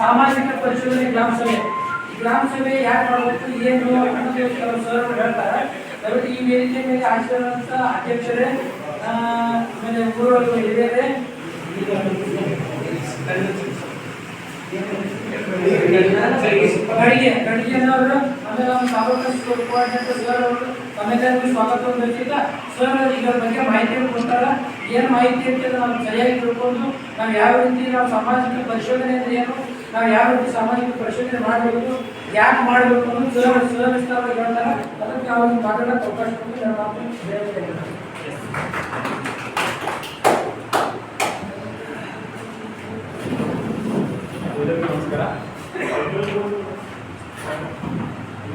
ಸಾಮಾಜಿಕ ಪರಿಶೋಧನೆ ಗ್ರಾಮ ಸಭೆ. ಗ್ರಾಮ ಸಭೆ ಯಾಕೆ ಮಾಡಬೇಕು, ಏನು ಅನ್ನೋದು ಕೆಲವು ಸರ್ ಹೇಳ್ತಾರೆ. ದಯವಿಟ್ಟು ಈ ವೇದಿಕೆ ಮೇಲೆ ಹಾಜರಾದಂಥ ಅಧ್ಯಕ್ಷರೇ ಆಮೇಲೆ ಊರೊಳಗೆ ಹಿರಿಯರೇ ಗಡಿಗೆ ಗಡಿಗೆನವರು ಆಮೇಲೆ ನಮ್ಮ ತಾಲೂಕು ಕೋಆರ್ಡಿನೇಟರ್ ಸರ್ ಅವರು ತಮ್ಮೆಲ್ಲರಿಗೂ ಸ್ವಾಗತವನ್ನು ಬಯಸಿದ್ದ ಸರ್ ಇದರ ಬಗ್ಗೆ ಮಾಹಿತಿಯನ್ನು ಕೊಡ್ತಾರ? ಏನು ಮಾಹಿತಿ ಅಂತ ನಾವು ಸರಿಯಾಗಿ ತಿಳ್ಕೊಂಡು ನಾವು ಯಾವ ರೀತಿ ನಾವು ಸಾಮಾಜಿಕ ಪರಿಶೋಧನೆ ಅಂದ್ರೆ ಏನು, ನಾವು ಯಾವ ರೀತಿ ಸಾಮಾಜಿಕ ಪರಿಶೋಧನೆ ಮಾಡಬೇಕು, ಯಾಕೆ ಮಾಡಬೇಕು ಅನ್ನೋದು ಸರ್ ಸುವ್ಯವಸ್ಥಿತವಾಗಿ ಹೇಳ್ತಾರೆ. ಅದಕ್ಕೆ ನಾವು ಮಾತಾಡೋಕೆ ಅವಕಾಶ ಕೊಟ್ಟು ನನ್ನ ಮಾತನ್ನು ಹೇಳ್ತೇನೆ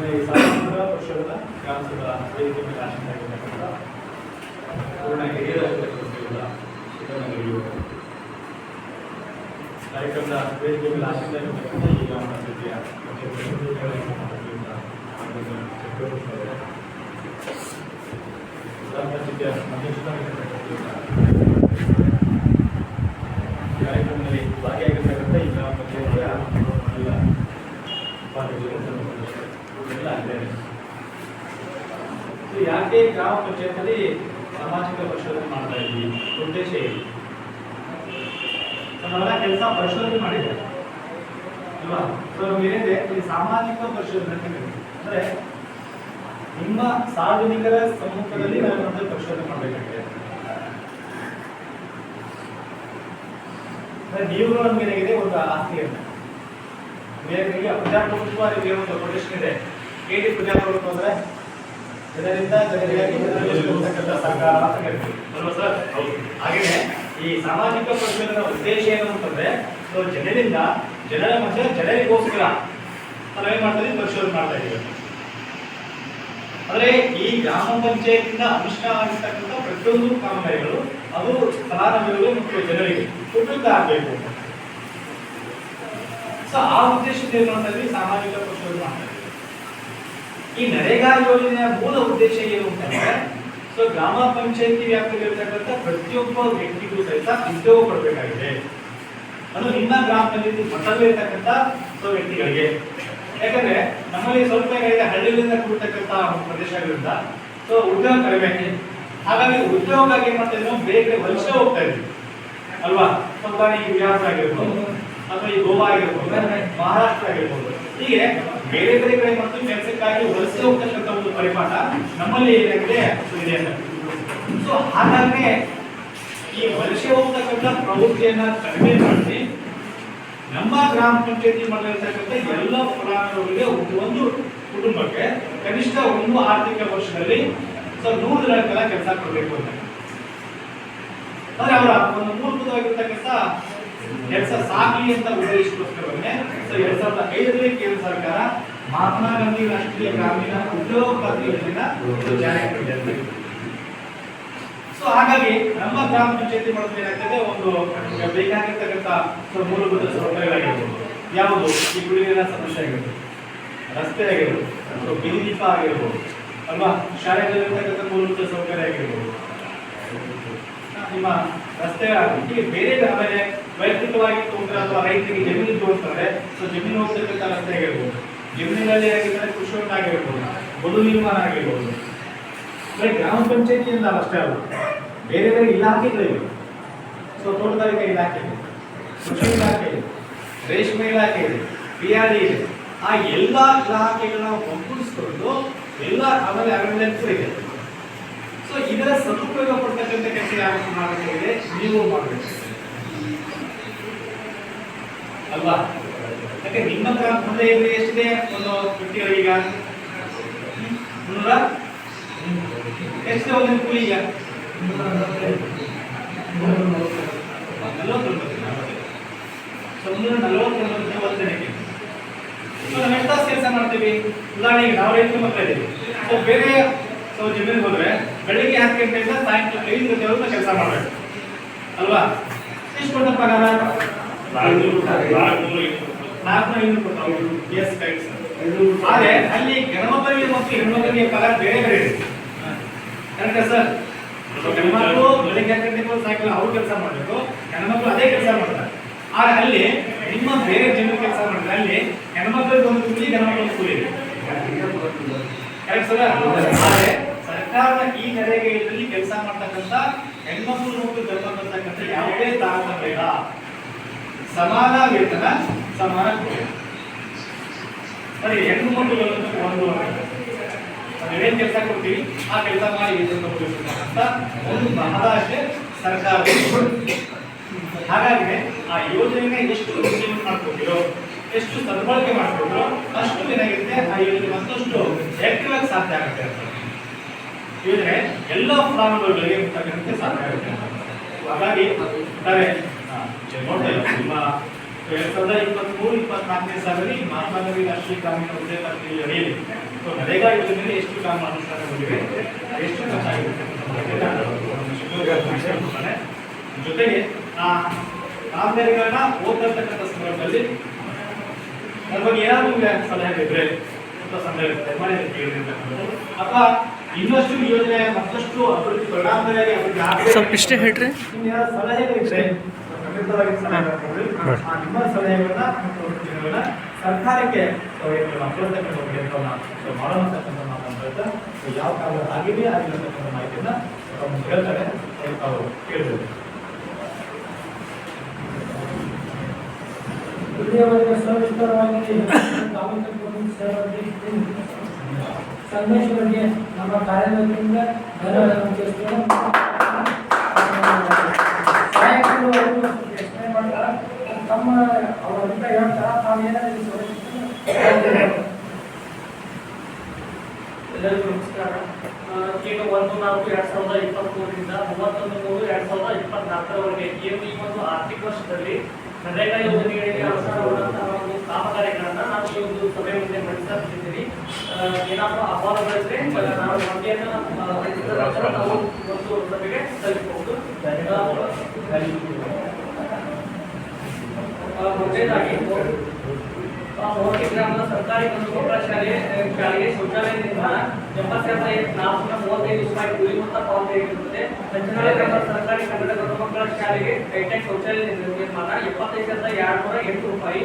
ಈ ಸಾಮಾಜಿಕ ಪರಿಷರದ ಗ್ರಾಮಸಭಾ ವೇದಿಕೆ ಮೇಲೆ ಆಶೀರ್ವಾದ ಪೂರ್ಣ ಹಿರಿಯರ ಕಾರ್ಯಕ್ರಮದ ವೇದಿಕೆ ಮೇಲೆ ಆಶೀರ್ವಾದ ಈ ಗ್ರಾಮ ಕಾರ್ಯಕ್ರಮದಲ್ಲಿ ಭಾಗಿಯಾಗಿರ್ತಕ್ಕಂಥ ಈ ಗ್ರಾಮ ಪಂಚಾಯತಿಯ ಎಲ್ಲ ಉಪಾಧ್ಯಕ್ಷರು ಎಲ್ಲ ಅಲ್ಲೇ ಯಾಕೆ ಗ್ರಾಮ ಪಂಚಾಯತಲ್ಲಿ ಸಾಮಾಜಿಕ ಪರಿಶೋಧನೆ ಮಾಡ್ತಾ ಇದ್ವಿ ಉದ್ದೇಶ ಏನು? ಕೆಲಸ ಪರಿಶೋಧನೆ ಮಾಡಿದೆ ಅಲ್ವಾ? ಸೊ ಏನಿದೆ, ಈ ಸಾಮಾಜಿಕ ಪರಿಶೋಧನೆ. ಅಂದ್ರೆ ನಿಮ್ಮ ಸಾರ್ವಜನಿಕರ ಸಮ್ಮುಖದಲ್ಲಿ ನಾವು ಒಂದು ಪರಿಶೋಧನೆ ಮಾಡಬೇಕಾಗಿದೆ. ನೀವು ನಮ್ಗೆ ಏನಾಗಿದೆ, ಒಂದು ಆಸ್ತಿ ಅಂತ. ಬೇರೆ ಪ್ರಜಾಪ್ರಭುತ್ವ ಒಂದು ಪ್ರೊಟೆಕ್ಷನ್ ಇದೆ. ಹೇಗೆ ಪ್ರಜಾಪ್ರಭುತ್ವ ಅಂದ್ರೆ ಜನರಿಂದ ಜನರಿಗೆ ಸರ್ಕಾರ ಅಂತ ಹಾಗೆಯೇ ಈ ಸಾಮಾಜಿಕ ಪ್ರಶ್ನೆಗಳ ಉದ್ದೇಶ ಏನು ಅಂತಂದ್ರೆ, ಸೊ ಜನರಿಂದ ಜನರ ಮಧ್ಯೆ ಜನರಿಗೋಸ್ಕರ ನಾವೇನ್ ಮಾಡ್ತಾ ಇದೀವಿ? ಪರಿಶೋಧನೆ ಮಾಡ್ತಾ ಇದೀವಿ. ಅಂದ್ರೆ ಈ ಗ್ರಾಮ ಪಂಚಾಯತ್ನ ಅನುಷ್ಠಾನ ಆಗಿರ್ತಕ್ಕಂಥ ಪ್ರತಿಯೊಂದು ಕಾಮಗಾರಿಗಳು, ಅದು ಫಲಾನುಭವಿಗಳು ಮತ್ತು ಜನರಿಗೆ ಉಪಯುಕ್ತ ಆಗಬೇಕು. ಸೊ ಆ ಉದ್ದೇಶದಿಂದ ಏನು ಸಾಮಾಜಿಕ ಪರಿಶೋಧನೆ ಮಾಡ್ತಾ ಇದ್ವಿ. ಈ ನರೇಗಾ ಯೋಜನೆಯ ಮೂಲ ಉದ್ದೇಶ ಏನು ಅಂತಂದ್ರೆ, ಸೊ ಗ್ರಾಮ ಪಂಚಾಯತಿ ವ್ಯಾಪ್ತಿಯಲ್ಲಿರ್ತಕ್ಕಂಥ ಪ್ರತಿಯೊಬ್ಬ ವ್ಯಕ್ತಿಗೂ ಸಹಿತ ಉದ್ಯೋಗ ಕೊಡಬೇಕಾಗಿದೆ. ಅದು ನಿಮ್ಮ ಗ್ರಾಮದಲ್ಲಿ ಪಂಚಾಯತಿ ಮಟ್ಟದಲ್ಲಿರ್ತಕ್ಕಂಥ ಸೊ ವ್ಯಕ್ತಿಗಳಿಗೆ. ಯಾಕಂದ್ರೆ ನಮ್ಮಲ್ಲಿ ಸ್ವಲ್ಪ ಏನಾಗಿದೆ ಹಳ್ಳಿಗಳಿಂದ ಕೂಡ್ತಕ್ಕಂಥ ಪ್ರದೇಶಗಳಿಂದ ಸೊ ಉದ್ಯೋಗ ಕಡಿಮೆ ಹಾಗಾಗಿ ಉದ್ಯೋಗ ಏನ್ ಮಾಡ್ತಾ ಇದ್ರು ಬೇರೆ ವರ್ಷ ಹೋಗ್ತಾ ಇದ್ವಿ ಅಲ್ವಾ? ಸ್ವಲ್ಪ ಈ ಬಿಹಾರ ಆಗಿರ್ಬೋದು, ಅಥವಾ ಈ ಗೋವಾ ಆಗಿರ್ಬೋದು, ಮಹಾರಾಷ್ಟ್ರ ಆಗಿರ್ಬೋದು. ಹೀಗೆ ಬೇರೆ ಬೇರೆ ಕಡೆ ಮತ್ತು ಕೆಲಸಕ್ಕಾಗಿ ವಲಸೆ ಹೋಗ್ತಕ್ಕಂಥ ಒಂದು ಪರಿಮಾಣ ನಮ್ಮಲ್ಲಿ ಏನಾಗಿದೆ? ಇದೆ ಸೊ ಹಾಗಾಗಿ ಈ ವಲಸೆ ಹೋಗ್ತಕ್ಕಂಥ ಪ್ರವೃತ್ತಿಯನ್ನ ಕಡಿಮೆ ಮಾಡಿ ನಮ್ಮ ಗ್ರಾಮ ಪಂಚಾಯತಿ ಮಾಡಿರ್ತಕ್ಕಂಥ ಎಲ್ಲ ಫಲಾನುಭವಿಗೆ ಒಂದು ಕುಟುಂಬಕ್ಕೆ ಕನಿಷ್ಠ ಒಂದು ಆರ್ಥಿಕ ವರ್ಷದಲ್ಲಿ ಸೊ ನೂರು ದಿನ ಕಾಲ ಕೆಲಸ ಕೊಡಬೇಕು ಅಂತ. ಅಂದ್ರೆ ಅವರ ಒಂದು ಮೂಲಭೂತವಾಗಿರ್ತಕ್ಕಂಥ ಕೆಲಸ ಸಾಗಲಿ ಅಂತ ಉದ್ದೇಶಕ್ಕೋಸ್ಕರವೇ ಸೊ ಎರಡ್ ಸಾವಿರದ ಐದರಲ್ಲಿ ಕೇಂದ್ರ ಸರ್ಕಾರ ಮಹಾತ್ಮ ಗಾಂಧಿ ರಾಷ್ಟ್ರೀಯ ಗ್ರಾಮೀಣ ಉದ್ಯೋಗ ಖಾತ್ರಿ ತಂದಿದೆ ಸೊ ಹಾಗಾಗಿ ನಮ್ಮ ಗ್ರಾಮ ಪಂಚಾಯತಿ ಮಾಡೋದು ಏನಾಗ್ತದೆ? ಒಂದು ಬೇಕಾಗಿರ್ತಕ್ಕಂಥ ಮೂಲಭೂತ ಸೌಕರ್ಯಗಳಾಗಿರ್ಬೋದು. ಯಾವುದು? ಈ ಕುಡಿಯುವ ಸಮಸ್ಯೆ ಆಗಿರ್ಬೋದು. ರಸ್ತೆ ಆಗಿರ್ಬೋದು. ಬಿಲ್ ದೀಪ ಆಗಿರ್ಬೋದು. ಅಲ್ವಾ? ಶಾಲೆಗಳಿರ್ತಕ್ಕಂಥ ಮೂಲಭೂತ ಸೌಕರ್ಯ ಆಗಿರ್ಬೋದು. ನಿಮ್ಮ ರಸ್ತೆ ಆಗಲಿ ಬೇರೆ ಆಮೇಲೆ ವೈಯಕ್ತಿಕವಾಗಿ ತೊಂದರೆ ಅಥವಾ ರೈತರಿಗೆ ಜಮೀನು ತೋರಿಸ್ತಾರೆ. ಸೊ ಜಮೀನು ಹೋಗ್ತಕ್ಕಂಥ ರಸ್ತೆ ಆಗಿರ್ಬೋದು. ಜಮೀನಿನಲ್ಲಿ ಆಗಿರ್ತಾರೆ ಕೃಷಿ ಆಗಿರ್ಬೋದು ಬದು ನಿರ್ಮಾಣ ಆಗಿರ್ಬೋದು. ಬರೀ ಗ್ರಾಮ ಪಂಚಾಯತಿಯಿಂದ ಅಷ್ಟೇ ಅಲ್ಲ, ಬೇರೆ ಬೇರೆ ಇಲಾಖೆಗಳಿವೆ. ಸೊ ತೋಟಗಾರಿಕೆ ಇಲಾಖೆ ಇದೆ, ಕೃಷಿ ಇಲಾಖೆ ಇದೆ, ರೇಷ್ಮೆ ಇಲಾಖೆ ಇದೆ ಪಿ ಆರ್ ಇದೆ. ಆ ಎಲ್ಲ ಇಲಾಖೆಗಳನ್ನ ಒಗ್ಗೂಡಿಸ್ಕೊಂಡು ಎಲ್ಲ ಆಮೇಲೆ ಅರಣ್ಯಕ್ಕೂ ಇದೆ. ಸೊ ಇದರ ಸದುಪಯೋಗ ಪಡ್ತಕ್ಕಂಥ ಕೆಲಸ ಯಾವತ್ತು ಮಾಡಬೇಕಾಗಿದೆ ನೀವು ಮಾಡಬೇಕು. ಅಲ್ವಾ? ಯಾಕೆ ನಿಮ್ಮ ಹೃದಯದಲ್ಲಿ ಎಷ್ಟಿದೆ? ಒಂದು ಕೃತಿಗಳು ಈಗ. ಮುನ್ನೂರ? ಎಷ್ಟಿದೆ ಒಂದು ಕೂಲಿ ಈಗ? ಕೆಲಸ ಮಾಡ್ತೀವಿ? ಉದಾಹರಣೆಗೆ ನಾವು ರೈತರು ಮಕ್ಕಳಿದ್ದೀವಿ. ಸೊ ಬೇರೆ ಸೊ ಜಮೀನಿಗೆ ಹೋದ್ರೆ ಬೆಳಿಗ್ಗೆ ಹತ್ತು ಗಂಟೆಯಿಂದ ಸಾಯಂಕಾಲ ಐದು ಗಂಟೆವರೆಗೂ ಕೆಲಸ ಮಾಡಬೇಕು. ಅಲ್ವಾ? ಎಷ್ಟು ಕೊಟ್ಟ ಪಗಾರ ನಾಲ್ಕು ಐನೂರು ಕೊಡ್ತಾವೆ ಎಸ್ ಆದರೆ ಅಲ್ಲಿ ಗಣಮಕ್ಕಳಿಗೆ ಮತ್ತು ಹೆಣ್ಮಕ್ಕಳಿಗೆ ಪಗಾರ ಬೇರೆ ಬೇರೆ ಇದೆ. ಕರೆಕ್ಟಾ ಸರ್ ಗಣಮಕ್ಕಳು ಬೆಳಿಗ್ಗೆ ಹತ್ತು ಗಂಟೆಗೆ ಸಾಯಂಕಾಲ ಅವ್ರು ಕೆಲಸ ಮಾಡಬೇಕು, ಹೆಣ್ಮಕ್ಳು ಅದೇ ಕೆಲಸ ಮಾಡ್ತಾರೆ. ಆದರೆ ಅಲ್ಲಿ ನಿಮ್ಮ ಬೇರೆ ಜನರು ಕೆಲಸ ಮಾಡಿದ್ರೆ ಅಲ್ಲಿ ಹೆಣ್ಮಕ್ಳಿಗೆ ಒಂದು ಕೂಲಿ ಗಣಮಕ್ಳು ಕೂಲಿ ಕರೆಕ್ಟ್ ಸರ್ ಆದ್ರೆ ಸರ್ಕಾರದ ಈ ನರೇಗಾದಲ್ಲಿ ಕೆಲಸ ಮಾಡ್ತಕ್ಕಂಥ ಹೆಣ್ಮಕ್ಳು ಮತ್ತು ಜನ್ಮ ಬರ್ತಕ್ಕಂಥ ಯಾವುದೇ ತಾರತಮ್ಯ ಸಮಾನ ವೇತನ, ಸಮಾನ ಸರಿ ಹೆಣ್ಣು ಮಕ್ಕಳು ಒಂದು ನಾವೇನ್ ಕೆಲಸ ಕೊಡ್ತೀವಿ? ಆ ಕೆಲಸ ಮಾಡಿ ಅಂತ ಒಂದು ಮಹದಾಶೆ ಸರ್ಕಾರ ಹಾಗಾಗಿ ಆ ಯೋಜನೆನ ಎಷ್ಟು ಇಂಪ್ಲಿಮೆಂಟ್ ಮಾಡ್ಕೊತೀರೋ ಎಷ್ಟು ಸದ್ಬಳಕೆ ಮಾಡ್ಕೊಟ್ಟಿರೋ ಅಷ್ಟು ಏನಾಗಿರುತ್ತೆ ಆ ಯೋಜನೆ ಮತ್ತಷ್ಟು ಎಕ್ಟಿವ್ ಆಗಿ ಸಾಧ್ಯ ಆಗುತ್ತೆ ಯೋಜನೆ ಎಲ್ಲ ಫಲಾನುಭವಿಗಳಿಗೆ ತಕ್ಕಂತೆ ಸಾಧ್ಯ ಆಗುತ್ತೆ. ಹಾಗಾಗಿ ಸರಿ ನೋಡ್ತಾ ನಿಮ್ಮ ಎರಡ್ ಸಾವಿರದ ಇಪ್ಪತ್ಮೂರು, ಇಪ್ಪತ್ನಾಲ್ಕನೇ ಸಾಲಲ್ಲಿ ಮಹಾತ್ಮ ಗಾಂಧಿ ರಾಷ್ಟ್ರೀಯ ಗ್ರಾಮೀಣ ಉದ್ಯೋಗ ಅಡಿಯಲ್ಲಿ ಸೊ, ನರೇಗಾ ಯೋಜನೆಯಲ್ಲಿ ಎಷ್ಟು ಕಾಮ ಅನುಷ್ಠಾನಗೊಂಡಿವೆ ಎಷ್ಟು ಜೊತೆಗೆ, ಆ, ಕಾಮಗಾರಿಗಳನ್ನ ಸಂದರ್ಭದಲ್ಲಿ ಅದ್ರ ಬಗ್ಗೆ ಏನಾದರೂ ಸಲಹೆ ಇದ್ರೆ, ಅಂತ ಸಂದೇಹ ಇರುತ್ತೆ ಅಥವಾ ಇನ್ನಷ್ಟು ಯೋಜನೆ ಮತ್ತಷ್ಟು ಅಭಿವೃದ್ಧಿ ಪರಿಣಾಮಕಾರಿಯಾಗಿ ಅಭಿವೃದ್ಧಿ ಸ್ವಲ್ಪ ಇಷ್ಟೇ ಹೇಳ್ರಿ. ಸಲಹೆಗಳಿದ್ರೆ ಖಂಡಿತವಾಗಿ ನಿಮ್ಮ ಸಲಹೆಗಳನ್ನ ಮತ್ತು ಯೋಜನೆಗಳನ್ನ ಸರ್ಕಾರಕ್ಕೆ ಸೊ ಮಾಡೋಣ ಅಂತಕ್ಕಂಥ ಮಾತನ್ನ ಹೇಳ್ತಾ ಸೊ ಯಾವ ಕಾಲ ಆಗಿದೆ ಆಗಿಲ್ಲ ಅಂತಕ್ಕಂಥ ಮಾಹಿತಿಯನ್ನ ತಾವು ಹೇಳ್ತಾರೆ. ಅವರು ತಾವು ಕೇಳ್ಬೋದು. ಇಲ್ಲಿಯವರೆಗೆ ಸವಿಸ್ತಾರವಾಗಿ ತಾಲೂಕು ಸೇವೆ ಸಂದೇಶ ಬಗ್ಗೆ ನಮ್ಮ ಕಾರ್ಯದರ್ಶಿಯಿಂದ ಧನ್ಯವಾದಗಳನ್ನು ತಿಳಿಸ್ತೇವೆ ತಮ್ಮ ಅವರಿಂದ ತಾವು ಏನಾದ್ರು ಎಲ್ಲರಿಗೂ ನಮಸ್ಕಾರ. ಈಗ ಒಂದು ನಾಲ್ಕು ಎರಡ್ ಸಾವಿರದ ಇಪ್ಪತ್ಮೂರರಿಂದ ಮೂವತ್ತೊಂದು ಮೂರು ಎರಡ್ ಸಾವಿರದ ಇಪ್ಪತ್ನಾಲ್ಕರವರೆಗೆ, ಈ ಒಂದು ಆರ್ಥಿಕ ವರ್ಷದಲ್ಲಿ ನರೇಗಾ ಯೋಜನೆಗಳಿಗೆ ಅನುಸಾರವಾದಂತಹ ಒಂದು ಕಾಮಗಾರಿಗಳನ್ನ ನಾನು ಈ ಒಂದು ಸಭೆ ಮುಂದೆ ಮಂಡಿಸುತ್ತಿದ್ದೀನಿ ಏನಾದರೂ ಅಭಾವಗಳಿದ್ರೆ ನಾವು ಒಂದು ಸಭೆಗೆ ಸಲ್ಲಿಸಬಹುದು ಮೊದಲನೇದಾಗಿ ಹೋಗಿ ಗ್ರಾಮದ ಸರ್ಕಾರಿ ಮಕ್ಕಳ ಶಾಲೆ ಶಾಲೆಗೆ ಶೌಚಾಲಯ ನಿರ್ಮಾಣ ಎಂಬತ್ತೆರಡು ನಾಲ್ಕುನೂರ ಮೂವತ್ತೈದು ರೂಪಾಯಿ ಕೂಲಿ ಮೊತ್ತ ಪಾವತಿಯಾಗಿರುತ್ತದೆ ಪಂಚನಾಳ ಗ್ರಾಮದ ಸರ್ಕಾರಿ ಕನ್ನಡ ಮಕ್ಕಳ ಶಾಲೆಗೆ ಹೈಟೆಕ್ ಶೌಚಾಲಯ ನಿರ್ಮಾಣ ಎಪ್ಪತ್ತೈದು ಎರಡು ನೂರ ಎಂಟು ರೂಪಾಯಿ.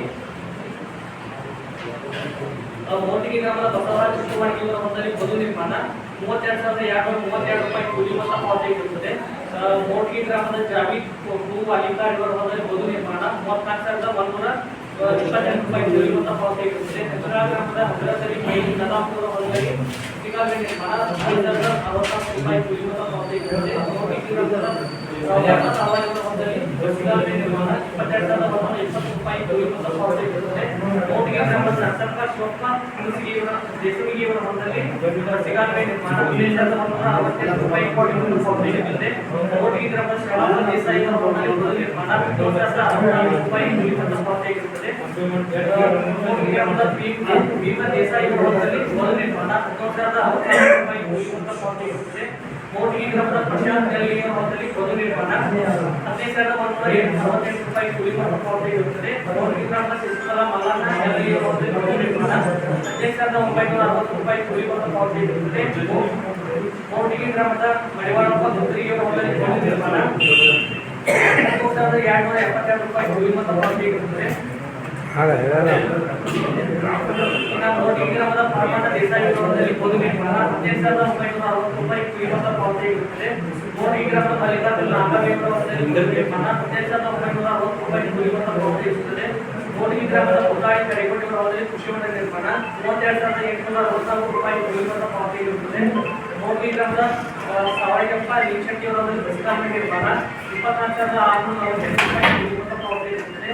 ಆ, ಮೋಟಿಗೆ ಗ್ರಾಮದ ಬಸವರಾಜ ಚಿಕ್ಕವಾಡಿ ಇವರ ಹೊಂದಲ್ಲಿ ಬದು ನಿರ್ಮಾಣ ಮೂವತ್ತೆರಡು ಸಾವಿರದ ಎರಡ್ನೂರ ಮೂವತ್ತೆರಡು ರೂಪಾಯಿ ಕೂಲಿ ಮೊತ್ತ ಪಾವತಿಯಾಗಿರುತ್ತದೆ ಆ, ಮೋಟಿಗೆ ಗ್ರಾಮದ ಜಾವೀದ್ ಹೂ ಅಲಿಕಾರ್ ಇವರ ಹೊಂದಲ್ಲಿ ಬದು ನಿರ್ಮಾಣ ಮೂವತ್ನಾಲ್ಕು ಸಾವಿರದ ಒಂದೂರ ಆ, ಇಪ್ಪತ್ತೆಂಟು ರೂಪಾಯಿ ಕೂಲಿ ಮೊತ್ತ ಪಾವತಿಯಾಗಿರುತ್ತದೆ ಹೆಸರಾ ಗ್ರಾಮದ ಹಗರದಲ್ಲಿ ಮೈ ನದಾಪುರ ಹೊಂದಲ್ಲಿ ಸಿಗಾಲೆ ನಿರ್ಮಾಣ ಐದು ಸಾವಿರದ ಅರವತ್ನಾಲ್ಕು ರೂಪಾಯಿ ಕೂಲಿ ಮೊತ್ತ ಪಾವತಿಯಾಗಿರುತ್ತದೆ ಮೋಟಿಗೆ ಗ್ರಾಮದ ಸಾವಿರದ ಸಾವಯವ ಹೊಂದಲ್ಲಿ ಸಿಗಾಲೆ ನಿರ್ಮಾಣ ಇಪ್ಪತ್ತೆರಡು ಸಾವಿರದ ಒಂದೂರ ಇಪ್ಪತ್ತು ರೂಪಾಯಿ ಕೂಲಿ ಮೊತ್ತ ಪಾವತಿಯಾಗಿರುತ್ತದೆ ಮೋಟಿಗೆ ಗ್ರಾಮದ ನರಸಪ್ಪ ಶಿವಪ್ಪ ಮುಸುಗಿಯವರ ದೇಸುಗಿಯವರ ಹೊಂದಲ್ಲಿ ಸಿಗಾಲೆ ನಿರ್ಮಾಣ ಹದಿನೈದು ಸಾವಿರದ ಒಂದೂರ ಅರವತ್ತೆರಡು ರೂಪಾಯಿ ಕೋಟಿ ಮೊತ್ತ ಪಾವತಿಯಾಗಿರುತ್ತದೆ ಮೋಟಿಗೆ ಗ್ರಾಮದ ಶ್ರವಣ ದೇಸಾಯಿ ಅವರ ಹೊಂದಲ್ಲಿ ಬದು ನಿರ್ಮಾಣ ಹದಿನೈದು ಸಾವಿರದ ಅರವತ್ನಾಲ್ಕು ರೂಪಾಯಿ ಕೂಲಿ ಮೊತ್ತ ಪಾವತಿಯಾಗಿರುತ್ತದೆ ಮೋಟಿಗೆ ಗ್ರಾಮದ ಭೀಮ ಭೀಮ ದೇಸಾಯಿ ಅವರ ಹೊಂದಲ್ಲಿ ಬದು ನಿರ್ಮಾಣ ಹದಿನೈದು ಸಾವಿರದ ಅರವತ್ನಾಲ್ಕು ರೂಪಾಯಿ ಕೂಲಿ ಮೊತ್ತ ಗ್ರಾಮದ ಪ್ರಶಾಂತ್ ಗಲ್ಲಿ ಅವರ ಹೊಂದಲ್ಲಿ ಬದು ನಿರ್ಮಾಣ ಹದಿನೈದು ಸಾವಿರದ ರೂಪಾಯಿ ಕೂಲಿ ಮೊತ್ತ ಇರುತ್ತದೆ. ಗ್ರಾಮದ ಶಿಲ್ಪಕಲಾ ಮಲ್ಲಣ್ಣ ಹದಿನೈದು ಸಾವಿರದ ಒಂಬೈನೂರ ಅರವತ್ತು ರೂಪಾಯಿ ಕೂಲಿ ಪಾವತಿಯಾಗಿರುತ್ತದೆ ಮೋಟಿಗೆ ಗ್ರಾಮದ ಮಡಿವಾಳಪ್ಪ ದುರ್ಗಿಯವರ ಹೊಂದಲ್ಲಿ ಬದು ನಿರ್ಮಾಣ ಹದಿಮೂರು ಸಾವಿರದ ಎರಡ್ನೂರ ಎಪ್ಪತ್ತೆರಡು ರೂಪಾಯಿ ಕೂಲಿ ಮೊತ್ತ ಪಾವತಿಯಾಗಿರುತ್ತದೆ ಇನ್ನು ಮೋಟಿ ಗ್ರಾಮದ ಪರಮಾನ ದೇಸಾಯಿ ಗೃಹದಲ್ಲಿ ಪೊದು ನಿರ್ಮಾಣ ಹದಿನೈದು ಸಾವಿರದ ಒಂಬೈನೂರ ಅರವತ್ತು ರೂಪಾಯಿ ಕೂಲಿ ಮೊತ್ತ ಪಾವತಿಯಾಗಿರುತ್ತದೆ ಮೋಟಿ ಗ್ರಾಮದ ಮಲ್ಲಿಕಾರ್ಜುನ ನಾಗವೇಂದ್ರವರದಲ್ಲಿ ಪೊದು ನಿರ್ಮಾಣ ಹದಿನೈದು ಸಾವಿರದ ಒಂಬೈನೂರ ಅರವತ್ತು ರೂಪಾಯಿ ಕೂಲಿ ಮೊತ್ತ ಪಾವತಿಯಾಗಿರುತ್ತದೆ ಮೋಟಿ ಗ್ರಾಮದ ಮುದ್ದಾಯಿ ಕರೆಗೊಂಡಿವರ ಹೊಲದಲ್ಲಿ ಕೃಷಿ ಹೊಂಡ ನಿರ್ಮಾಣ ಮೂವತ್ತೆರಡು ಸಾವಿರದ ಎಂಟುನೂರ ಅರವತ್ನಾಲ್ಕು ರೂಪಾಯಿ ಕೂಲಿ ಮೊತ್ತ ಪಾವತಿಯಾಗಿರುತ್ತದೆ ಮೋಟಿ ಗ್ರಾಮದ ಆ, ಸಾವಯವ ಲಿಂಗಶೆಟ್ಟಿ ಅವರ ಹೊಲದಲ್ಲಿ ಬಸ್ಕಾಮೆ ನಿರ್ಮಾಣ ಇಪ್ಪತ್ನಾಲ್ಕು ಸಾವಿರದ ಆರುನೂರ ನಲವತ್ತೆಂಟು ರೂಪಾಯಿ ಕೂಲಿ ಮೊತ್ತ ಪಾವತಿಯಾಗಿರುತ್ತದೆ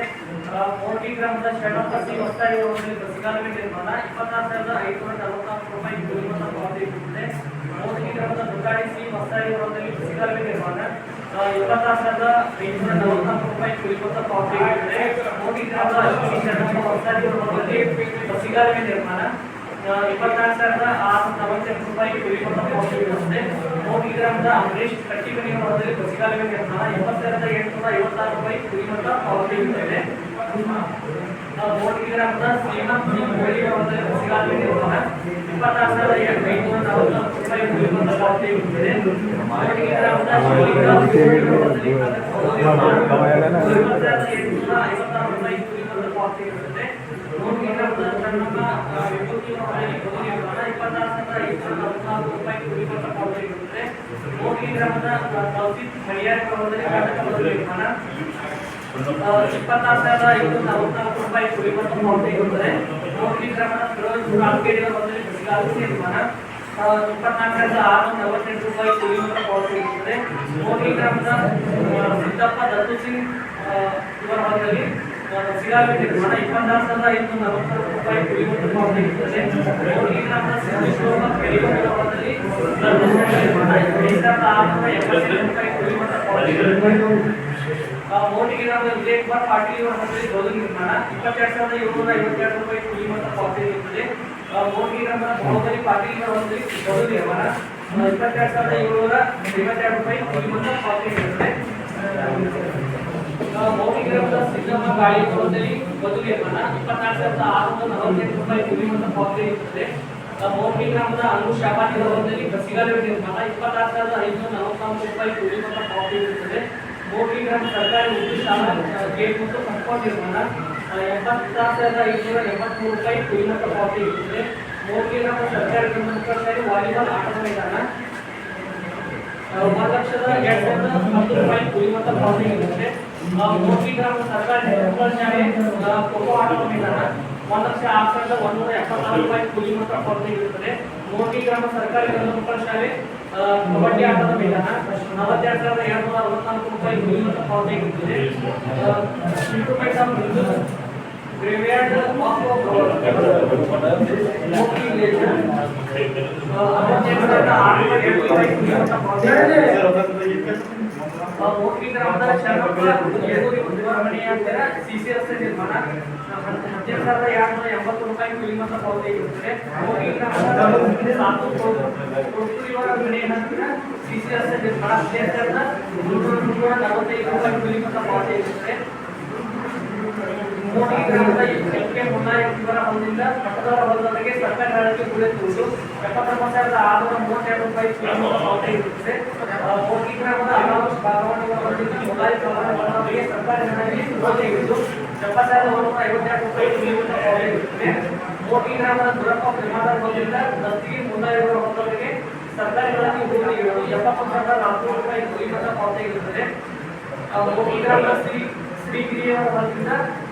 ಮೋಟಿ ಗ್ರಾಮದ ಶರಣಪ್ಪ ಸಿ ಹೊಸದಾಗಿ ಅವರಲ್ಲಿ ಬಸ್ಗಾಲಮೆ ನಿರ್ಮಾಣ ಇಪ್ಪತ್ತಾರು ಸಾವಿರದ ಐದುನೂರ ನಲವತ್ನಾಲ್ಕು ರೂಪಾಯಿ ಕೂಲಿ ಮೊತ್ತ ಪಾವತಿಯಾಗಿರುತ್ತದೆ ಮೋಟಿ ಗ್ರಾಮದ ದುರ್ಗಾಡಿ ಸಿ ಹೊಸದಾಗಿ ಅವರಲ್ಲಿ ಬಸ್ಗಾಲಮೆ ನಿರ್ಮಾಣ ಆ, ಇಪ್ಪತ್ತಾರು ಸಾವಿರದ ಐದುನೂರ ನಲವತ್ನಾಲ್ಕು ರೂಪಾಯಿ ಕೂಲಿ ಮೊತ್ತ ಪಾವತಿಯಾಗಿರುತ್ತದೆ ಮೋಟಿ ಗ್ರಾಮದ ಅಶ್ವಿನಿ ಶರಣಪ್ಪ ಹೊಸದಾಗಿ ಅವರಲ್ಲಿ ಬಸ್ಗಾಲಮೆ ನಿರ್ಮಾಣ ಆ, ಇಪ್ಪತ್ನಾಲ್ಕು ಸಾವಿರದ ಆರುನೂರ ನಲವತ್ತೆಂಟು ರೂಪಾಯಿ ಕೂಲಿ ಮೊತ್ತ ಪಾವತಿಯಾಗಿರುತ್ತದೆ ಮೋಟಿ ಗ್ರಾಮದ ಅಂಬರೀಶ್ ಕಟ್ಟಿಮನಿ ಅವರಲ್ಲಿ ಬಸ್ಗಾಲಮೆ ನಿರ್ಮಾಣ ಎಪ್ಪತ್ತು ಸಾವಿರದ ಎಂಟುನೂರ ಐವತ್ತಾರು ರೂಪಾಯಿ ಕೂಲಿ ಮೊತ್ತ ಪಾವತಿಯಾಗಿರುತ್ತದೆ ಮೋಟಿ ಗ್ರಾಮದ ಶ್ರೀಮಂತ್ ಸಿಂಗ್ ಕೋಳಿ ಅವರಲ್ಲಿ ಬಸ್ಗಾಲಮೆ ನಿರ್ಮಾಣ ಇಪ್ಪತ್ತಾರು ಸಾವಿರದ ಐದುನೂರ ನಲವತ್ನಾಲ್ಕು ರೂಪಾಯಿ ಕೂಲಿ ಮೊತ್ತ ಪಾವತಿಯಾಗಿರುತ್ತದೆ ಮೋಟಿ ಗ್ರಾಮದ ಶಿವಲಿಂಗ ಕೋಳಿ ಅವರಲ್ಲಿ ಬಸ್ಗಾಲಮೆ ನಿರ್ಮಾಣ ಇಪ್ಪತ್ತು ಸಾವಿರದ ಎಂಟುನೂರ ಐವತ್ತಾರು ಪಾವತಿ ಇರುತ್ತದೆ ಮೋಟಿ ಗ್ರಾಮದ ಸಣ್ಣಮ್ಮ ಆ, ವಿಭೂತಿ ಹೊರಗೆ ಬದು ನಿರ್ಮಾಣ ಇಪ್ಪತ್ತಾರು ಸಾವಿರದ ಐದುನೂರ ನಲವತ್ನಾಲ್ಕು ರೂಪಾಯಿ ಕೂಲಿ ಮೊತ್ತ ಪಾವತಿ ಇರುತ್ತದೆ ಮೋಟಿ ಗ್ರಾಮದ ಆ, ತೌಸೀಫ್ ಹರಿಯಾಣ ಹೊರದಲ್ಲಿ ಕರ್ನಾಟಕ ಬದು ನಿರ್ಮಾಣ ಆ, ಇಪ್ಪತ್ತಾರು ಐನೂರ ನಲವತ್ನಾಲ್ಕು ರೂಪಾಯಿ ಕೂಲಿ ಮೊತ್ತ ಇರುತ್ತದೆ ನಲವತ್ತೆಂಟು ರೂಪಾಯಿ ಕೂಲಿ ಮೊತ್ತ ಇರುತ್ತದೆ ಆ, ಸಿದ್ದಪ್ಪ ದತ್ತು ಸಿಂಗ್ ಇವರ ಹೊಲದಲ್ಲಿ ಸಿಗಾಲಿ ನಿರ್ಮಾಣ ಇಪ್ಪತ್ತಾರು ಸಾವಿರದ ಐನೂರ ನಲವತ್ನಾಲ್ಕು ರೂಪಾಯಿ ಕೂಲಿ ಮೊತ್ತ ಇರುತ್ತದೆ ಗ್ರಾಮದ ಸಿದ್ದೇಶ್ವರ ಕೆರೆಯವರ ಹೊಲದಲ್ಲಿ ನಿರ್ಮಾಣ ಐದು ಇರುತ್ತದೆ ಆ, ಮೋಟಿಗೆ ನಾವು ವಿಜಯ್ ಕುಮಾರ್ ಪಾಟೀಲ್ ಅವರ ಮನೆಯಲ್ಲಿ ಗೌರವ ನಿರ್ಮಾಣ ಇಪ್ಪತ್ತೆರಡು ಸಾವಿರದ ಏಳ್ನೂರ ಐವತ್ತೆರಡು ರೂಪಾಯಿ ಕೂಲಿ ಮೊತ್ತ ಪಾವತಿ ಇರುತ್ತದೆ ಆ, ಮೋಟಿಗೆ ನಮ್ಮ ಬಹುಬಲಿ ಪಾಟೀಲ್ ಅವರ ಮನೆಯಲ್ಲಿ ಗೌರವ ನಿರ್ಮಾಣ ಇಪ್ಪತ್ತೆರಡು ಸಾವಿರದ ಏಳ್ನೂರ ಐವತ್ತೆರಡು ರೂಪಾಯಿ ಕೂಲಿ ಮೊತ್ತ ಪಾವತಿ ಇರುತ್ತದೆ ಆ, ಮೋಟಿಗೆ ನಮ್ಮ ಸಿದ್ದಮ್ಮ ಗಾಳಿ ಭವನದಲ್ಲಿ ಗೌರವ ನಿರ್ಮಾಣ ಇಪ್ಪತ್ನಾಲ್ಕು ಸಾವಿರದ ಆರುನೂರ ರೂಪಾಯಿ ಕೂಲಿ ಮೊತ್ತ ಇರುತ್ತದೆ ಮೋಟಿ ಗ್ರಾಮದ ಶಾಬಾನಿ ಹೊರದಲ್ಲಿ ಬಸಿಗಾಲ ನಿರ್ಮಾಣ ಇಪ್ಪತ್ತಾರು ಸಾವಿರದ ಐನೂರ ರೂಪಾಯಿ ಕೂಲಿ ಮೊತ್ತ ಪಾವತಿ ಇರುತ್ತದೆ ಮೋಟಿ ಗ್ರಾಮ ಸರ್ಕಾರಿ ಆ, ಗೇಟ್ ಮತ್ತು ಕಂಪೌಂಡ್ ನಿರ್ಮಾಣ ಆ, ಎಂಬತ್ತಾರು ಸಾವಿರದ ಐನೂರ ಎಂಬತ್ಮೂರು ರೂಪಾಯಿ ಮೊತ್ತ ಪಾವತಿ ಇರುತ್ತದೆ ಮೋಟಿ ಗ್ರಾಮ ಸರ್ಕಾರಿ ಗಮನಿತ ವಾಲಿಬಾಲ್ ಆಟದ ಮೈದಾನ. ಒಂದು ಲಕ್ಷದ ಎರಡು ಸಾವಿರದ ಹತ್ತು ರೂಪಾಯಿ ಕೂಲಿ ಮೊತ್ತ ಪಾವತಿ ಇರುತ್ತದೆ ಆ, ಮೋಟಿ ಗ್ರಾಮ ಸರ್ಕಾರಿ ಶಾಲೆ ಖೋಖೋ ಆಟದ ಮೈದಾನ. ಒಂದು ಲಕ್ಷ ಆರು ಸಾವಿರದ ಒಂದೂರ ಎಪ್ಪತ್ತಾರು ರೂಪಾಯಿ ಕೂಲಿ ಮೊತ್ತ ಪಾವತಿ ಇರುತ್ತದೆ. ಮೋಟಿ ಗ್ರಾಮ ಸರ್ಕಾರಿ ಮುಖ್ಯ ಶಾಲೆ. ಕಬಡ್ಡಿ ಆಟದ ಮೈದಾನ ನಲವತ್ತೆರಡು ಸಾವಿರದ ಏಳ್ನೂರ ಅರವತ್ನಾಲ್ಕು ರೂಪಾಯಿ ಕೂಲಿ ಮೊತ್ತ ಪಾವತಿ ಇರುತ್ತದೆ improvement of Hindu graveyard of Moti village ಅರವತ್ತೆರಡು ಸಾವಿರದ ಆರುನೂರ ಏಳು ರೂಪಾಯಿ ಕೂಲಿ ಮೊತ್ತ ಪಾವತಿ ಇರುತ್ತದೆ. ಸಿ ಸಿಸಿ ರಸ್ತೆ ನಿರ್ಮಾಣ. ಹದಿನೆಂಟು ಸಾವಿರದ ಎರಡ್ನೂರ ಎಂಬತ್ತು ರೂಪಾಯಿ ಕೂಲಿ ಮೊತ್ತ ಪಾವತಿ ಇರುತ್ತೆ ಹೋಗಿ ಗ್ರಾಮದ ಸಾತು ಕೊಟ್ಟೂರಿಯವರ ಮನೆಯ ಹತ್ತಿರ ಸಿಸಿ ರಸ್ತೆ ನಿರ್ಮಾಣ. ಹದಿನೈದು ಸಾವಿರದ ಮುನ್ನೂರ ಮುನ್ನೂರ ನಲವತ್ತೈದು ರೂಪಾಯಿ ಕೂಲಿ ಮೊತ್ತ ಪಾವತಿ ಇರುತ್ತದೆ ಮೋಟಿ ಗ್ರಾಮದ ಎಕ್ಕೆ ಮುನ್ನಾಯ ಇವರ ಹೊಲದಿಂದ ಮಠದವರ ಹೊಲದವರೆಗೆ ಸರ್ಕಾರಿ ಹಣಕ್ಕೆ ಕುಳಿತುವುದು ಎಪ್ಪತ್ತೊಂಬತ್ತು ಸಾವಿರದ ಆರುನೂರ ಮೂವತ್ತೆರಡು ರೂಪಾಯಿ ಕೂಲಿ ಮೊತ್ತ ಪಾವತಿ ಇರುತ್ತದೆ ಆ, ಮೋಟಿ ಗ್ರಾಮದ ಅನಾವರಣ ಭಾಗವಹಿಸುವ ಹೊಲದಿಂದ ಮುಲಾಯಿ ಹೊಲದವರೆಗೆ ಸರ್ಕಾರಿ ಹಣಕ್ಕೆ ಪಾವತಿ ಇರುವುದು ಎಪ್ಪತ್ತು ಸಾವಿರದ ಒಂಬೈನೂರ ಐವತ್ತೆರಡು ರೂಪಾಯಿ ಕೂಲಿ ಮೊತ್ತ ಪಾವತಿ ಇರುತ್ತದೆ ಮೋಟಿ ಗ್ರಾಮದ ದುರಪ್ಪ ಪ್ರಮಾದರ ಹೊಲದಿಂದ ದತ್ತಿಗೆ ಮುನ್ನಾಯವರ ಹೊಲದವರೆಗೆ ಸರ್ಕಾರಿ ಹಣಕ್ಕೆ ಕೂಲಿ ಇರುವುದು ಎಪ್ಪತ್ತೊಂದು ಸಾವಿರದ ನಾಲ್ಕುನೂರು ರೂಪಾಯಿ ಕೂಲಿ ಮೊತ್ತ ಪಾವತಿ ಇರುತ್ತದೆ ಆ, ಮೋಟಿ ಗ್ರಾಮದ ಶ್ರೀ ಶ್ರೀಗಿರಿಯವರ ಹೊಲದಿಂದ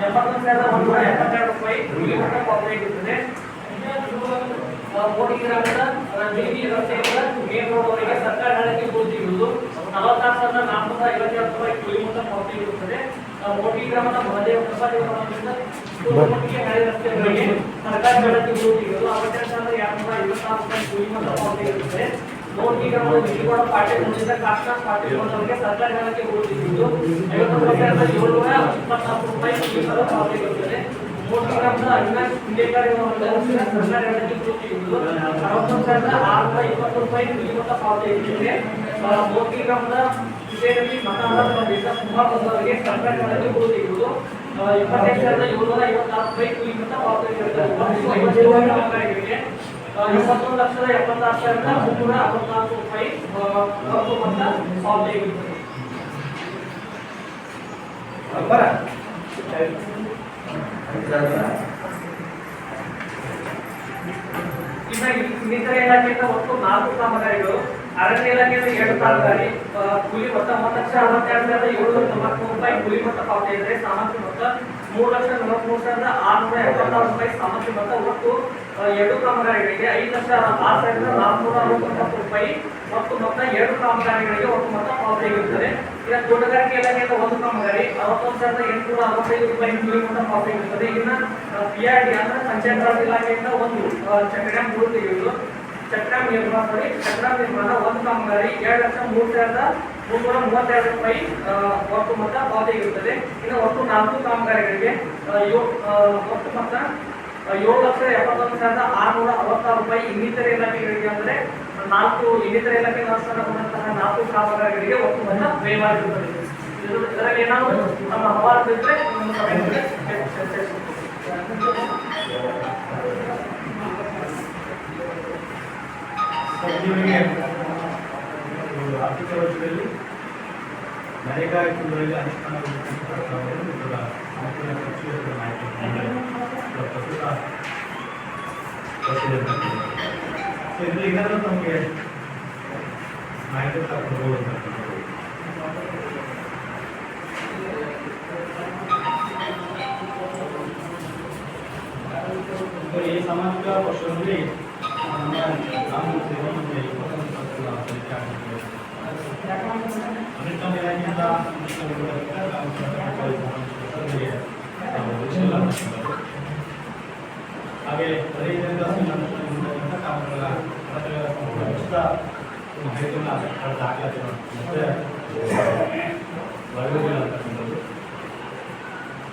ಎಪ್ಪತ್ತೊಂದು ಸಾವಿರದ ಒಂದೂರ ಎಪ್ಪತ್ತೆರಡು ರೂಪಾಯಿ ಮೊತ್ತ ಪಾವತಿ ಇರುತ್ತದೆ ಆ, ಮೋಟಿ ಗ್ರಾಮದ ಬೀದಿ ರಸ್ತೆಯಿಂದ ಮೇನ್ ರೋಡ್ ವರೆಗೆ ಸರ್ಕಾರಿ ಹಣಕ್ಕೆ ಕೂಲಿ ಇರುವುದು ನಲವತ್ತಾರು ನಾಲ್ಕುನೂರ ಐವತ್ತೆರಡು ರೂಪಾಯಿ ಕೂಲಿ ಮೊತ್ತ ಪಾವತಿ ಇರುತ್ತದೆ ಮೋಟಿ ಗ್ರಾಮದ ಮಹದೇವ ಪ್ರಸಾದ ಮಟ್ಟಿಗೆ ಹಳೆ ರಸ್ತೆಗಳಿಗೆ ಸರ್ಕಾರಿ ಬೆಳಕು ಇರುವುದು ಅರವತ್ತೆರಡು ಸಾವಿರದ ಎರಡ್ನೂರ ಐವತ್ತಾರು ರೂಪಾಯಿ ಕೂಲಿ ಮೊತ್ತ ಪಾವತಿ ಇರುತ್ತದೆ. ಮೋಟಿ ಗ್ರಾಮದ ವಿಜಯವಾಡ ಪಾಟೀಲ್ ಮುಂದಿನ ಕಾಶ್ನಾಥ್ ಪಾಟೀಲ್ ಅವರಿಗೆ ಇಪ್ಪತ್ನಾಲ್ಕು ರೂಪಾಯಿ ಕೂಲಿ ಪಾವತಿ ಇರುತ್ತದೆ. ಮೋಟಿ ಗ್ರಾಮದ ಅವಿನಾಶ್ ಅವರಿಗೆ ಸರ್ಕಾರಿ ಕೂಲಿ ಇರುವುದು ಅರವತ್ತೊಂದು ಆರುನೂರ ಇಪ್ಪತ್ತು ರೂಪಾಯಿ ಕೂಲಿ ಪಾವತಿ ಇರುತ್ತದೆ. ಮೋಟಿ ಗ್ರಾಮದ ವಿಜಯದಲ್ಲಿ ಮತದಾರರಿಂದ ಕುಮಾರ್ ಬಂದವರಿಗೆ ಸರ್ಕಾರಿ ಇಪ್ಪತ್ತೈದು ಸಾವಿರದ ಏಳ್ನೂರ ಐವತ್ತಾರು ಲಕ್ಷದ ಎಪ್ಪತ್ತಾರು ಸಾವಿರದ ಮುನ್ನೂರ ಅರವತ್ನಾಲ್ಕು ರೂಪಾಯಿ ಕಪ್ಪು ಬರ ಇನ್ನ ಇನ್ನಿತರ ಇಲಾಖೆಯಿಂದ ಒಟ್ಟು ನಾಲ್ಕು ಕಾಮಗಾರಿಗಳು. ಅರಣ್ಯ ಇಲಾಖೆಯಿಂದ ಎರಡು ಕಾಮಗಾರಿ ಕೂಲಿ ಮೊತ್ತ ಮೂವತ್ತು ಲಕ್ಷ ಅರವತ್ತೆರಡು ಸಾವಿರದ ಏಳ್ನೂರ ತೊಂಬತ್ತು ರೂಪಾಯಿ ಕೂಲಿ ಮೊತ್ತ ಪಾವತಿ ಇದ್ರೆ ಸಾಮರ್ಥ್ಯ ಮೊತ್ತ ಮೂರು ಲಕ್ಷ ನಲವತ್ಮೂರು ಸಾವಿರದ ಆರುನೂರ ಎಪ್ಪತ್ತಾರು ರೂಪಾಯಿ ಸಾಮರ್ಥ್ಯ ಮೊತ್ತ ಒಟ್ಟು ಎರಡು ಕಾಮಗಾರಿಗಳಿಗೆ ಐದು ಲಕ್ಷ ಆರು ಸಾವಿರದ ನಾಲ್ಕುನೂರ ಅರವತ್ತೊಂಬತ್ತು ರೂಪಾಯಿ ಮತ್ತು ಮೊತ್ತ ಎರಡು ಕಾಮಗಾರಿಗಳಿಗೆ ಒಟ್ಟು ಮೊತ್ತ ಪಾವತಿಯಾಗಿರುತ್ತದೆ ಇನ್ನು ತೋಟಗಾರಿಕೆ ಇಲಾಖೆಯಿಂದ ಒಂದು ಕಾಮಗಾರಿ ಅರವತ್ತೊಂದು ಸಾವಿರದ ಎಂಟುನೂರ ಅರವತ್ತೈದು ರೂಪಾಯಿ ಕೂಲಿ ಮೊತ್ತ ಪಾವತಿ ಇರುತ್ತದೆ ಇನ್ನು ಪಿ ಆರ್ ಡಿ ಅಂದ್ರೆ ಪಂಚಾಯತ್ ರಾಜ್ ಇಲಾಖೆಯಿಂದ ಒಂದು ಚಕ್ರಡ್ಯಾಮ್ ಮೂರು ತೆಗೆಯುವುದು. ಚಕ್ರಾಮ್ ನಿರ್ಮಾಣ ಸಾರಿ ಚಕ್ರಾಮ್ ನಿರ್ಮಾಣ ಒಂದು ಕಾಮಗಾರಿ ಎರಡು ಲಕ್ಷ ಮೂರು ಸಾವಿರದ ಮುನ್ನೂರ ಮೂವತ್ತೆರಡು ರೂಪಾಯಿ ಒಟ್ಟು ಮೊತ್ತ ಪಾವತಿಯಾಗಿರುತ್ತದೆ ಇನ್ನು ಒಟ್ಟು ನಾಲ್ಕು ಕಾಮಗಾರಿಗಳಿಗೆ ಒಟ್ಟು ಮೊತ್ತ ಏಳು ಲಕ್ಷ ಎಪ್ಪತ್ತೊಂದು ಸಾವಿರದ ಆರುನೂರ ಅರವತ್ತಾರು ರೂಪಾಯಿ ಇನ್ನಿತರ ಇಲಾಖೆಗಳಿಗೆ ಅಂದರೆ ನಾಲ್ಕು, ಇನ್ನಿತರ ಇಲಾಖೆ ಬಂದಂತಹ ನಾಲ್ಕು ಕಾಮಗಾರಿಗಳಿಗೆ ಒಟ್ಟು ಮೊತ್ತ ವ್ಯಯವಾಗಿರುತ್ತದೆ. ಇದು- ಇದರಲ್ಲಿ ಏನಾದರೂ ನಮ್ಮ ಹವಾಲು ಇದ್ದರೆ ನಮ್ಮ ಸಭೆಯಲ್ಲಿ ಚರ್ಚಿಸುತ್ತೇವೆ. ನಿಮಗೆ ಒಂದು ಆರ್ಥಿಕ ವರ್ಷದಲ್ಲಿ ನರೇಗಾ ಯೋಜನೆಗಳಲ್ಲಿ ಅನುಷ್ಠಾನಗೊಳಿಸಿದ ಇದರ ಸಂಪೂರ್ಣ ಖರ್ಚು ಇದರ ಮಾಹಿತಿ ನೀಡಿದ್ದಾರೆ. ಇದರ ಪ್ರಸ್ತುತ ಪರಿಶೀಲನೆ ಮಾಡ್ತಿದ್ದಾರೆ. ಸೊ ಇದರಲ್ಲಿ ಏನಾದರೂ ತಮಗೆ ಮಾಹಿತಿ ತಗೊಂಡು ಅಂತ ಸೊ ಈ ಸಾಮಾಜಿಕ ವರ್ಷದಲ್ಲಿ ನಮ್ಮ ಗ್ರಾಮ ಸೇವೆ ಮತ್ತು ಇಪ್ಪತ್ತೊಂದು ತಾಲೂಕುಗಳ ಫಲಿತ ಆಗಿರ್ತದೆ. ಅನುಷ್ಠಾನ ಇಲಾಖೆಯಿಂದ ಅನುಷ್ಠಾನಗೊಳ್ಳುವಂಥ ಗ್ರಾಮ ಪಂಚಾಯತ್ ಸಂಬಂಧಿಸಿದಂತೆ ನಾವು ವಿಷಯ ಮಾಡ್ತಿದ್ದಾರೆ. ಹಾಗೆ ಕಾಮಗಳ ಪ್ರಗತಿಗಳ ಉಚಿತ ಮಾಹಿತಿಯನ್ನು ದಾಖಲಾತಿಗಳು ಮತ್ತೆ ವರದಿಗಳು ಅಂತಕ್ಕಂಥದ್ದು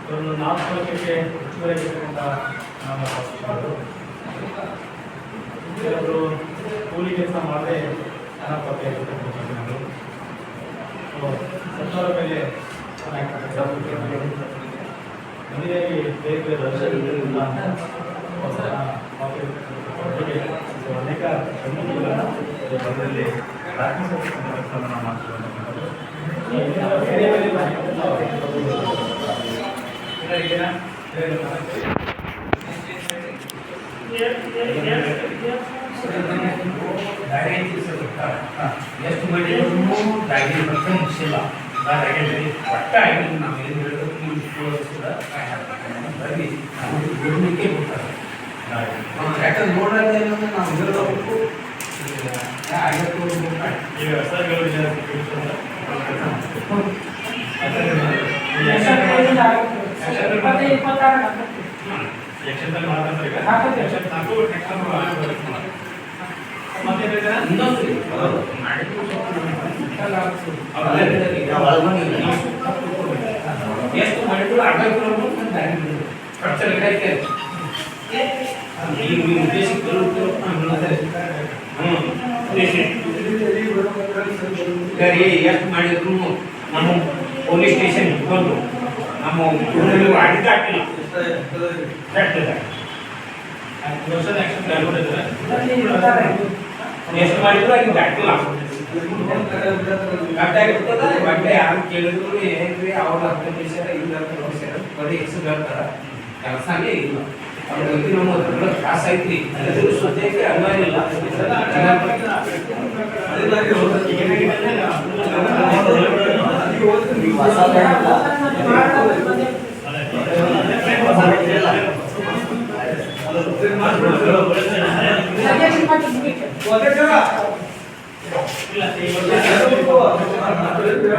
ಇವನ್ನು ನಾಲ್ಕು ವರ್ಷಕ್ಕೆ ಹೆಚ್ಚುವರಿ ಕೆಲವರು ಕೂಲಿ ಕೆಲಸ ಮಾಡದೆ ಅನಾಪತ್ತೆಯಾಗಿರ್ತಕ್ಕಂಥ ಜನರು ಸೊ ಸರ್ಕಾರ ಮೇಲೆ ಮನೆಯಾಗಿ ಬೇರೆ ಬೇರೆ ದರ್ಶನಗಳಿಂದ ಹೊಸ ಅವರಿಗೆ ಸೊ ಅನೇಕ ಶ್ರಮಿಕಗಳನ್ನು ಅದರಲ್ಲಿ ದಾಖಲಿಸತಕ್ಕಂಥ ಕೆಲಸವನ್ನು ನಾವು ಮಾಡ್ತಿರುವಂಥದ್ದು. ಈ ಬೇರೆ ಬೇರೆ ಮಾಹಿತಿಯನ್ನು ನಾವು ಇದರಿಗೆನ ಬೇರೆ ಮಾಹಿತಿ ಗಾಡಿ ಎಷ್ಟು ಮಾಡಿದ್ರು ಗಾಡಿ ಮತ್ತೆ ಮುಗಿಸಿಲ್ಲ ಗಾಡಿ ಒಟ್ಟ ಆಗಿಲ್ಲ ನಾವು ಏನು ಹೇಳೋದು ಕೂಡ ಬರೀ ಗುರುಮಿಕೆ ಬಿಡ್ತಾರೆ ಯಾಕಂದ್ರೆ ನೋಡೋದೇ ಏನಂದ್ರೆ ನಾವು ಹೇಳಬೇಕು ರೂಪಾಯಿ ಈಗ ಹಾಕತ್ತೆ. ಯಕ್ಷದಲ್ಲಿ ಮಾತಾಡ್ತಾರೆ ಈಗ ಹಾಕತ್ತೆ. ಯಕ್ಷ ನಾಲ್ಕು ಟೆಕ್ಸ್ಟ್ ಮತ್ತೆ ಇನ್ನೊಂದು ಎಷ್ಟು ಮಾಡಿದ್ರು ಅರ್ಧ ಖರ್ಚು ಲೆಕ್ಕ ಈಗ ನಿಮ್ಮ ಉದ್ದೇಶಕ್ಕೆ ಬರುತ್ತೆ ಹ್ಞೂ ಸರಿ ಎಷ್ಟು ಮಾಡಿದ್ರು ನಮ್ಮ ಪೊಲೀಸ್ ಸ್ಟೇಷನ್ ಬಂದು ನಮ್ಮ ಊರಲ್ಲಿ ಇದರಲ್ಲಿ ಎಷ್ಟು ಮಾಡಿದ್ರು ಅದು ದಾಟಿಲ್ಲ ಗಡ್ಡ ಬಡ್ಡೆ ಯಾರು ಕೇಳಿದ್ರು ಏನ್ರಿ ಅವ್ರ ಹತ್ತು ನಿಮಿಷ ಇಲ್ಲ ಹತ್ತು ನಿಮಿಷ ಬರೀ ಹೆಸರು ಹೇಳ್ತಾರ ಕೆಲಸನೇ ಇಲ್ಲ ಅವ್ರ ಬಗ್ಗೆ ನಮ್ಮ ಹತ್ರ ತ್ರಾಸ ಐತ್ರಿ ಅದ್ರ ಸದ್ಯಕ್ಕೆ ಅನಿವಾರ್ಯ ಇಲ್ಲ ಸಜೆಷನ್ ಮಾಡಿ ಮುಗಿಕೆ.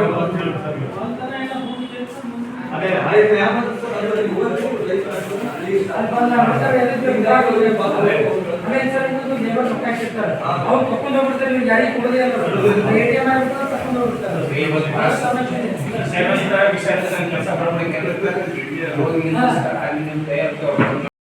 ಒಂಥರ ಎಲ್ಲ ಭೂಮಿ ಕೆಲಸ ಮುಂದೆ ಅದೇ ಅಲ್ಲಿ ಬಂದ ನಂತರ ಎಲ್ಲಿದ್ರು ಇದ್ರಾಗ ಹೋಗಿ ಬರ್ತಾರೆ. ಆಮೇಲೆ ಸರ್ ಇನ್ನೊಂದು ಲೇಬರ್ ರೊಕ್ಕ ಹಾಕಿರ್ತಾರೆ. ಅವ್ರು ತಕೊಂಡು ಹೋಗ್ಬಿಡ್ತಾರೆ ಇವ್ರು ಯಾರಿಗೆ ಕೊಡೋದೇ ಇಲ್ಲ ಎಟಿಎಂ ಆಗ್ಬಿಡ್ತಾರೆ ತಕೊಂಡು ಹೋಗ್ಬಿಡ್ತಾರೆ ಭಾಳ ಸಮಸ್ಯೆ ಇದೆ. ಕೆಲಸ ಮಾಡ್ಬೇಕು ಅಲ್ಲಿ ನಿಮ್ಮ ಕೈ